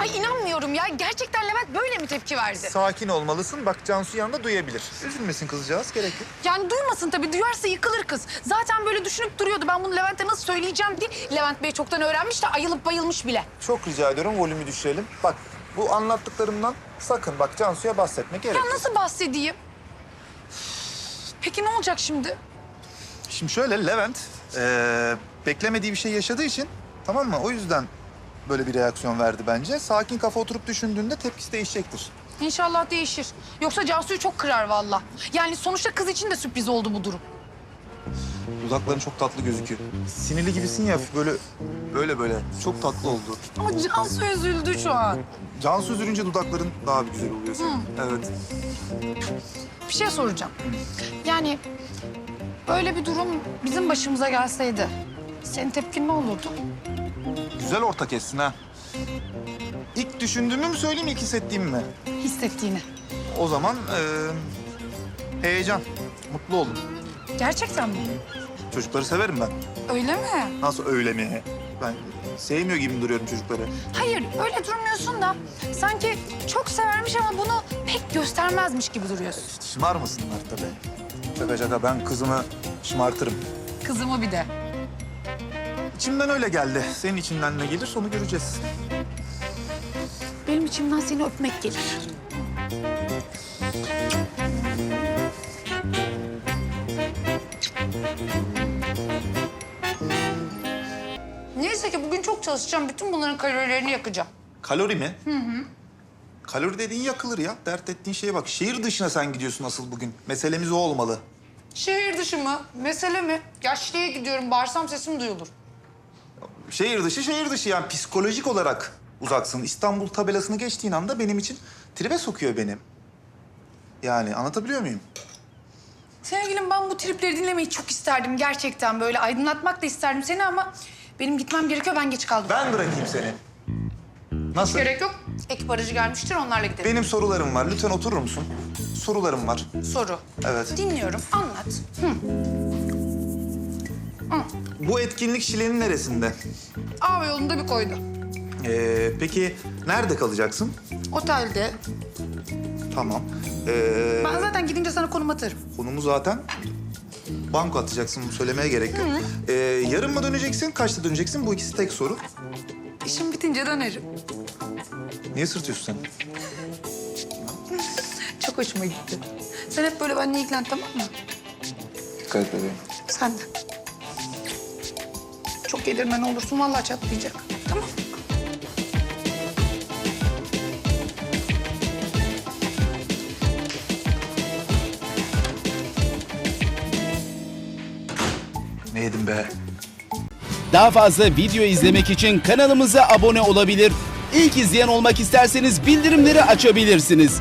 Ay inanmıyorum ya. Gerçekten Levent böyle mi tepki verdi? Sakin olmalısın. Bak Cansu yanında duyabilir. Üzülmesin kızcağız. Gerek yok. Yani duymasın tabii. Duyarsa yıkılır kız. Zaten böyle düşünüp duruyordu. Ben bunu Levent'e nasıl söyleyeceğim diye. Levent Bey çoktan öğrenmiş de ayılıp bayılmış bile. Çok rica ediyorum volümü düşürelim. Bak bu anlattıklarımdan sakın bak Cansu'ya bahsetme gerek Ya yok. nasıl bahsedeyim? Peki ne olacak şimdi? Şimdi şöyle Levent eee, beklemediği bir şey yaşadığı için tamam mı? O yüzden böyle bir reaksiyon verdi bence. Sakin kafa oturup düşündüğünde tepkisi değişecektir. İnşallah değişir. Yoksa Cansu'yu çok kırar valla. Yani sonuçta kız için de sürpriz oldu bu durum. Dudakların çok tatlı gözüküyor. Sinirli gibisin ya böyle böyle böyle. Çok tatlı oldu. Ama Cansu üzüldü şu an. Cansu üzülünce dudakların daha bir güzel oluyor senin. Evet. Bir şey soracağım. Yani böyle bir durum bizim başımıza gelseydi senin tepkin ne olurdu? Güzel ortak etsin ha. İlk düşündüğümü mü söyleyeyim, ilk hissettiğimi mi? Hissettiğini. O zaman eee, heyecan, mutlu oldum. Gerçekten mi? Çocukları severim ben. Öyle mi? Nasıl öyle mi? Ben sevmiyor gibi mi duruyorum çocukları? Hayır öyle durmuyorsun da sanki çok severmiş ama bunu pek göstermezmiş gibi duruyorsun. Şımarmasınlar tabii. Şaka şaka ben kızımı şımartırım. Kızımı bir de. İçimden öyle geldi. Senin içinden ne gelir onu göreceğiz. Benim içimden seni öpmek gelir. Neyse ki bugün çok çalışacağım. Bütün bunların kalorilerini yakacağım. Kalori mi? Hı hı. Kalori dediğin yakılır ya. Dert ettiğin şeye bak. Şehir dışına sen gidiyorsun asıl bugün. Meselemiz o olmalı. Şehir dışı mı? Mesele mi? Yaşlıya gidiyorum. Bağırsam sesim duyulur. Şehir dışı, şehir dışı yani psikolojik olarak uzaksın. İstanbul tabelasını geçtiğin anda benim için tribe sokuyor benim. Yani anlatabiliyor muyum? Sevgilim ben bu tripleri dinlemeyi çok isterdim. Gerçekten böyle aydınlatmak da isterdim seni ama benim gitmem gerekiyor. Ben geç kaldım. Ben bırakayım seni. Nasıl? Gerek yok. Ekip aracı gelmiştir onlarla gidelim. Benim sorularım var. Lütfen oturur musun? Sorularım var. Soru. Evet. Dinliyorum. Anlat. Bu etkinlik Şile'nin neresinde? Av yolunda bir koydu. Ee, peki nerede kalacaksın? Otelde. Tamam. Ee, Ben zaten gidince sana konum atarım. konumu zaten banko atacaksın. Bunu söylemeye gerek yok. Ee, yarın mı döneceksin, kaçta döneceksin? Bu ikisi tek soru. İşim bitince dönerim. Niye sırtıyorsun sen? Çok hoşuma gitti. Sen hep böyle benimle ilgilen tamam mı? Dikkat et bebeğim. Sen de. Çok yedirmen olursun vallahi çatlayacak. Tamam. Ne yedim be? Daha fazla video izlemek için kanalımıza abone olabilir. İlk izleyen olmak isterseniz bildirimleri açabilirsiniz.